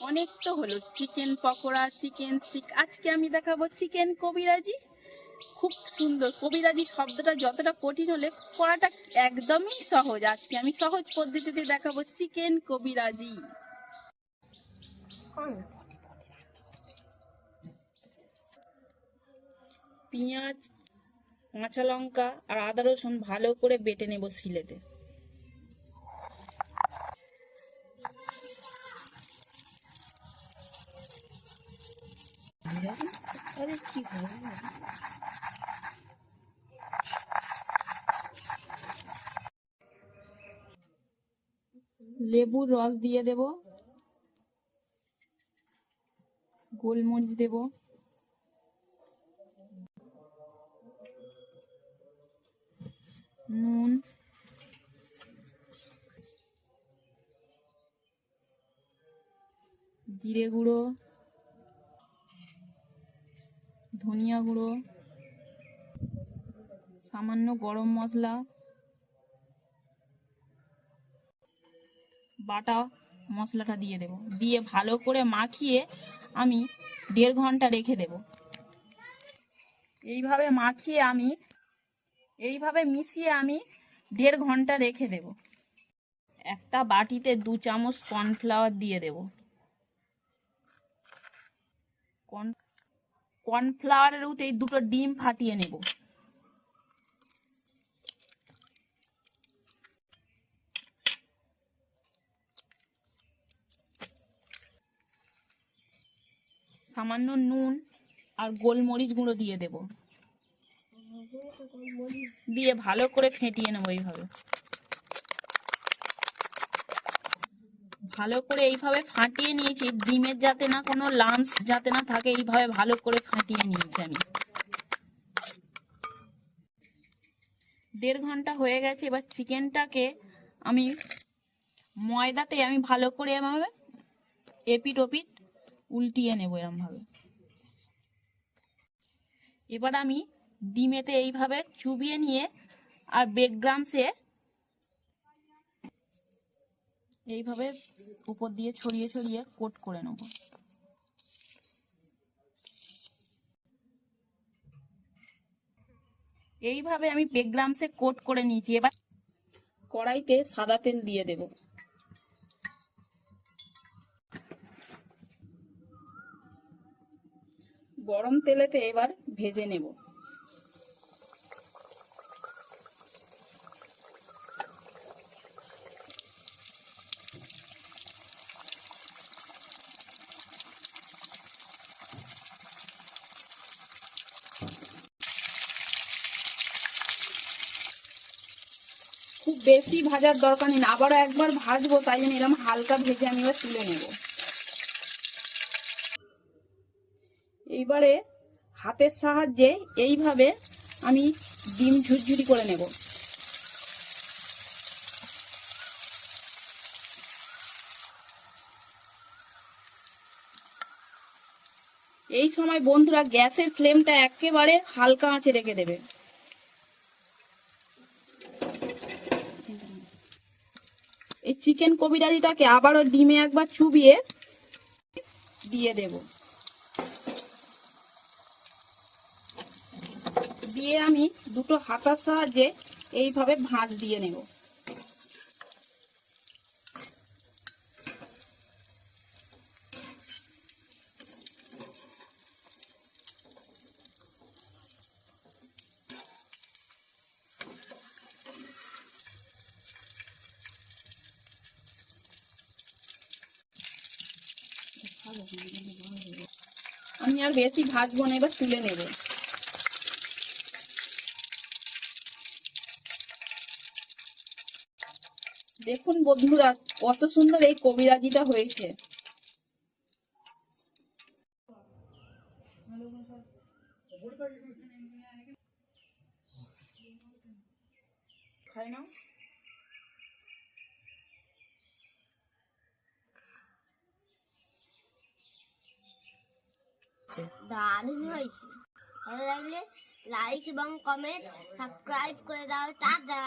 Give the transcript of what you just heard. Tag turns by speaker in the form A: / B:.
A: অনেক তো হলো। চিকেন পকোড়া, চিকেন স্টিক আজকে আমি দেখাবো চিকেন কবিরাজি। খুব সুন্দর। কবিরাজি শব্দটা যতটা কঠিন হলে করাটা একদমই সহজ। আজকে আমি সহজ পদ্ধতিতে দেখাবো চিকেন কবিরাজি। পেঁয়াজ, কাঁচা লঙ্কা আর আদা রসুন ভালো করে বেটে নেব শিলেতে। আরে ভালো লেবুর রস দিয়ে দেব গোলমরিচ দেব নুন জিরে গুঁড়ো ধনিয়া গুঁড়ো, সামান্য গরম মশলা, বাটা মশলাটা দিয়ে দেব। দিয়ে ভালো করে মাখিয়ে আমি দেড় ঘণ্টা রেখে দেব। এইভাবে মাখিয়ে আমি, এইভাবে মিশিয়ে আমি দেড় ঘণ্টা রেখে দেব। একটা বাটিতে দু চামচ কর্নফ্লাওয়ার দিয়ে দেব। কর্ন কর্নফ্লাওয়ারের উতে এই দুটো ডিম ফাটিয়ে নেব। সামান্য নুন আর গোলমরিচ গুঁড়ো দিয়ে দেব। দিয়ে ভালো করে ফেটিয়ে নেব এইভাবে। ভালো করে এইভাবে ফাটিয়ে নিয়েছি। ডিমের যাতে না কোনো লামস যাতে না থাকে, এইভাবে ভালো করে ফাটিয়ে নিয়েছি আমি। দেড় ঘণ্টা হয়ে গেছে, এবার চিকেনটাকে আমি ময়দাতে আমি ভালো করে এভাবে এপিট ওপিট উল্টিয়ে নেব এরমভাবে। এবার আমি ডিমেতে এইভাবে চুবিয়ে নিয়ে আর বেকগ্রামসে এইভাবে উপর দিয়ে ছড়িয়ে ছড়িয়ে কোট করে নেব। এইভাবে আমি বেকগ্রামসে কোট করে নিয়েছি। এবার কড়াইতে সাদা তেল দিয়ে দেব। গরম তেলেতে এবার ভেজে নেব। খুব বেশি ভাজার দরকার নেই আবারও একবার ভাজবো, তাই জন্য এরকম হালকা ভেজে আমি এবার তুলে নেব। এইবারে হাতের সাহায্যে এইভাবে আমি ডিম ঝুরঝুরি করে নেব। এই সময় বন্ধুরা গ্যাসের ফ্লেমটা একেবারে হালকা আঁচে রেখে দেবে। এই চিকেন কবিরাজিটাকে আবারও ডিমে একবার চুবিয়ে দিয়ে দেব। দিয়ে আমি দুটো হাতার সাহায্যে এইভাবে ভাঁজ দিয়ে নেব। আমি আর বেশি ভাজবো না, এবার তুলে নেব। দেখুন বন্ধুরা, কত সুন্দর এই কবিরাজিটা হয়েছে। খাই না
B: দারুণ হয়েছে। ভালো লাগলে লাইক এবং কমেন্ট সাবস্ক্রাইব করে দাও। টাটা!